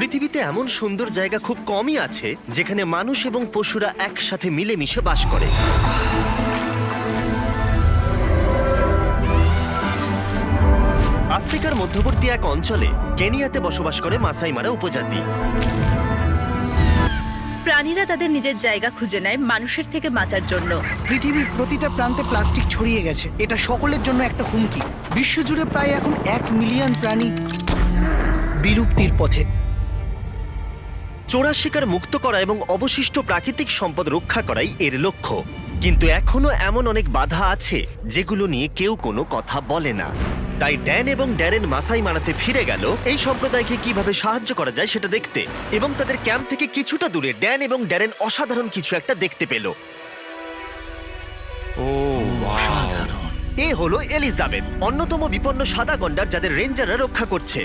পৃথিবীতে এমন সুন্দর জায়গা খুব কমই আছে যেখানে মানুষ এবং পশুরা একসাথে মিলেমিশে বাস করে। আফ্রিকার মধ্যবর্তী এক অঞ্চলে কেনিয়াতে বসবাস করে মাসাই মারা উপজাতি। প্রাণীরা তাদের নিজের জায়গা খুঁজে নেয় মানুষের থেকে বাঁচার জন্য। পৃথিবীর প্রতিটা প্রান্তে প্লাস্টিক ছড়িয়ে গেছে। এটা সকলের জন্য একটা হুমকি। বিশ্বজুড়ে প্রায় এখন এক মিলিয়ন প্রাণী বিলুপ্তির পথে। চোরা শিকার মুক্ত করা এবং অবশিষ্ট প্রাকৃতিক সম্পদ রক্ষা করাই এর লক্ষ্য। কিন্তু এখনও এমন অনেক বাধা আছে যেগুলো নিয়ে কেউ কোনো কথা বলে না। তাই ড্যান এবং ড্যারেন মাসাই মারাতে ফিরে গেল এই সম্প্রদায়কে কীভাবে সাহায্য করা যায় সেটা দেখতে। এবং তাদের ক্যাম্প থেকে কিছুটা দূরে ড্যান এবং ড্যারেন অসাধারণ কিছু একটা দেখতে পেল। ও এ হলো এলিজাবেথ অন্যতম বিপন্ন সাদা গন্ডার যাদের রেঞ্জাররা রক্ষা করছে।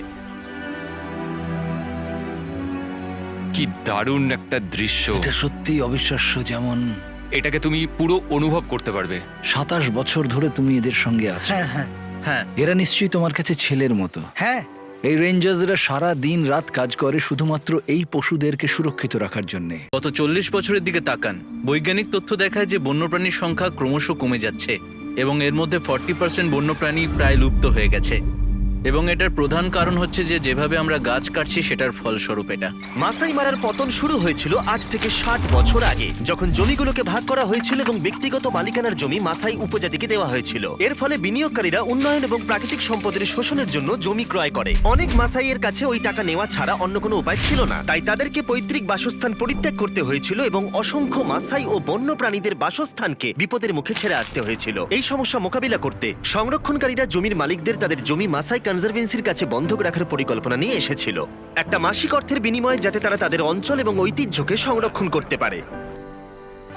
কি দারুণ একটা দৃশ্য। এটা সত্যি অবিশ্বাস্য যেমন এটাকে তুমি পুরো অনুভব করতে পারবে। সাতাশ বছর ধরে তুমি এদের সঙ্গে আছো। হ্যাঁ হ্যাঁ হ্যাঁ। এরা নিশ্চয়ই তোমার কাছে ছেলের মতো। হ্যাঁ। এই রেঞ্জার্সরা সারা দিন রাত কাজ করে শুধুমাত্র এই পশুদেরকে সুরক্ষিত রাখার জন্য। গত চল্লিশ বছরের দিকে তাকান বৈজ্ঞানিক তথ্য দেখায় যে বন্যপ্রাণীর সংখ্যা ক্রমশ কমে যাচ্ছে এবং এর মধ্যে ফর্টি পার্সেন্ট বন্যপ্রাণী প্রায় লুপ্ত হয়ে গেছে। এবং এটার প্রধান কারণ হচ্ছে যে যেভাবে আমরা গাছ কাটছি, সেটার ফলস্বরূপ এটা। মাসাই মারার পতন শুরু হয়েছিল আজ থেকে ষাট বছর আগে, যখন জমিগুলোকে ভাগ করা হয়েছিল এবং ব্যক্তিগত মালিকানার জমি মাসাই উপজাতিকে দেওয়া হয়েছিল। এর ফলে বিনিয়োগকারীরা উন্নয়ন এবং প্রাকৃতিক সম্পদের শোষণের জন্য জমি ক্রয় করে। অনেক মাসাইয়ের কাছে ওই টাকা নেওয়া ছাড়া অন্য কোনো উপায় ছিল না। তাই তাদেরকে পৈতৃক বাসস্থান পরিত্যাগ করতে হয়েছিল এবং অসংখ্য মাসাই ও বন্য প্রাণীদের বাসস্থানকে বিপদের মুখে ছেড়ে আসতে হয়েছিল। এই সমস্যা মোকাবিলা করতে সংরক্ষণকারীরা জমির মালিকদের তাদের জমি মাসাই কনজারভেন্সির কাছে বন্ধক রাখার পরিকল্পনা নিয়ে এসেছিল। একটা মাসিক অর্থের বিনিময়ে যাতে তারা তাদের অঞ্চল এবং ঐতিহ্যকে সংরক্ষণ করতে পারে।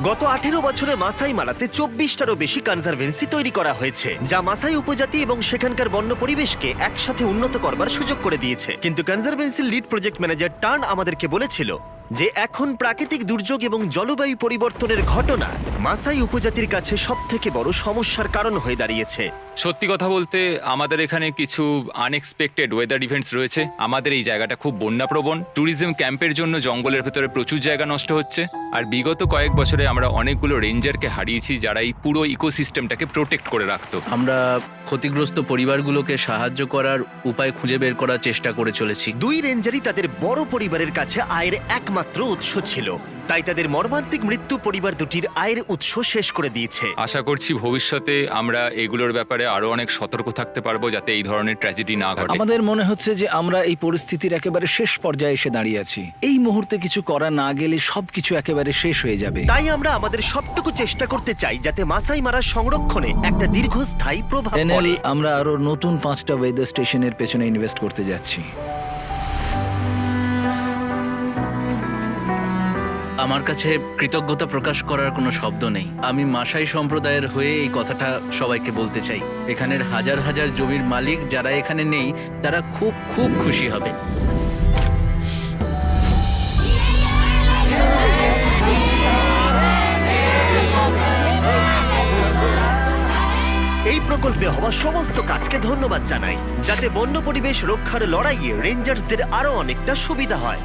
গত আঠেরো বছরে মাসাই মারাতে চব্বিশটারও বেশি কনজারভেন্সি তৈরি করা হয়েছে, যা মাসাই উপজাতি এবং সেখানকার বন্য পরিবেশকে একসাথে উন্নত করবার সুযোগ করে দিয়েছে। কিন্তু কনজারভেন্সির লিড প্রজেক্ট ম্যানেজার টার্ন আমাদেরকে বলেছিল যে এখন প্রাকৃতিক দুর্যোগ এবং জলবায়ু পরিবর্তনের ঘটনা মাসাই উপজাতির কাছে সব থেকে বড় সমস্যার কারণ হয়ে দাঁড়িয়েছে। সত্যি কথা বলতে আমাদের এখানে কিছু আনএক্সপেক্টেড ওয়েদার ইভেন্টস রয়েছে। আমাদের এই জায়গাটা খুব বন্যাপ্রবণ। ট্যুরিজম ক্যাম্পের জন্য জঙ্গলের ভেতরে প্রচুর জায়গা নষ্ট হচ্ছে। আর বিগত কয়েক বছরে আমরা অনেকগুলো রেঞ্জারকে হারিয়েছি যারা এই পুরো ইকোসিস্টেমটাকে প্রোটেক্ট করে রাখতো। আমরা ক্ষতিগ্রস্ত পরিবারগুলোকে সাহায্য করার উপায় খুঁজে বের করার চেষ্টা করে চলেছি। দুই রেঞ্জারই তাদের বড় পরিবারের কাছে আয়ের একমাত্র উৎস ছিল। তাই তাদের মর্মান্তিক মৃত্যু পরিবার দুটির আয়ের উৎস শেষ করে দিয়েছে। আশা করছি ভবিষ্যতে আমরা এগুলোর ব্যাপারে আরও অনেক সতর্ক থাকতে পারব যাতে এই ধরনের ট্র্যাজেডি না ঘটে। আমাদের মনে হচ্ছে যে আমরা এই পরিস্থিতির একেবারে শেষ পর্যায়ে এসে দাঁড়িয়ে আছি। এই মুহূর্তে কিছু করা না গেলে সবকিছু একেবারে শেষ হয়ে যাবে। তাই আমরা আমাদের সবটুকু চেষ্টা করতে চাই যাতে মাসাই মারার সংরক্ষণে একটা দীর্ঘস্থায়ী প্রভাব পড়ে। আমরা আরও নতুন পাঁচটা ওয়েদার স্টেশনের পেছনে ইনভেস্ট করতে যাচ্ছি। আমার কাছে কৃতজ্ঞতা প্রকাশ করার কোনো শব্দ নেই। আমি মাসাই সম্প্রদায়ের হয়ে এই কথাটা সবাইকে বলতে চাই। এখানের হাজার হাজার জমির মালিক যারা এখানে নেই, তারা খুব খুব খুশি হবে। এই প্রকল্পে হওয়া সমস্ত কাজকে ধন্যবাদ জানাই, যাতে বন্য পরিবেশ রক্ষার লড়াইয়ে রেঞ্জার্সদের আরও অনেকটা সুবিধা হয়।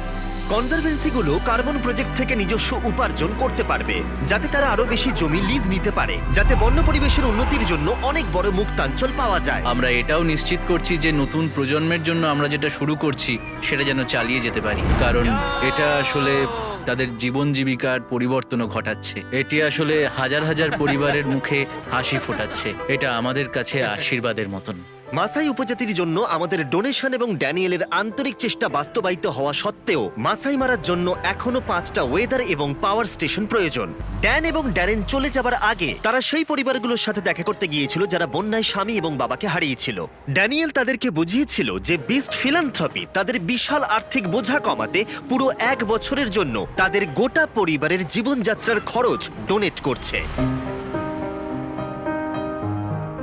কনজারভেন্সিগুলো কার্বন প্রজেক্ট থেকে নিজস্ব উপার্জন করতে পারবে, যাতে তারা আরও বেশি জমি লিজ নিতে পারে, যাতে বন্য পরিবেশের উন্নতির জন্য অনেক বড় মুক্তাঞ্চল পাওয়া যায়। আমরা এটাও নিশ্চিত করছি যে নতুন প্রজন্মের জন্য আমরা যেটা শুরু করছি, সেটা যেন চালিয়ে যেতে পারি। কারণ এটা আসলে তাদের জীবন জীবিকার পরিবর্তনও ঘটাচ্ছে। এটি আসলে হাজার হাজার পরিবারের মুখে হাসি ফোটাচ্ছে। এটা আমাদের কাছে আশীর্বাদের মতন। মাসাই উপজাতির জন্য আমাদের ডোনেশন এবং ড্যানিয়েলের আন্তরিক চেষ্টা বাস্তবায়িত হওয়া সত্ত্বেও মাসাই মারার জন্য এখনও পাঁচটা ওয়েদার এবং পাওয়ার স্টেশন প্রয়োজন। ড্যান এবং ড্যারেন চলে যাবার আগে তারা সেই পরিবারগুলোর সাথে দেখা করতে গিয়েছিল যারা বন্যায় স্বামী এবং বাবাকে হারিয়েছিল। ড্যানিয়েল তাদেরকে বুঝিয়েছিল যে বিস্ট ফিলান্থ্রপি তাদের বিশাল আর্থিক বোঝা কমাতে পুরো এক বছরের জন্য তাদের গোটা পরিবারের জীবনযাত্রার খরচ ডোনেট করছে।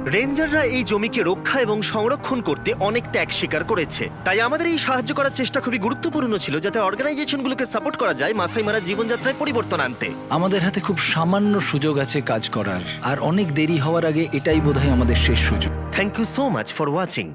রেঞ্জাররা এই জমিকে রক্ষা এবং সংরক্ষণ করতে অনেক ত্যাগ স্বীকার করেছে। তাই আমাদের এই সাহায্য করার চেষ্টা খুবই গুরুত্বপূর্ণ ছিল যাতে অর্গানাইজেশনগুলোকে সাপোর্ট করা যায় মাসাই মারা জীবনযাত্রায় পরিবর্তন আনতে। আমাদের হাতে খুব সামান্য সুযোগ আছে কাজ করার আর অনেক দেরি হওয়ার আগে এটাই বোধহয় আমাদের শেষ সুযোগ। Thank you so much for watching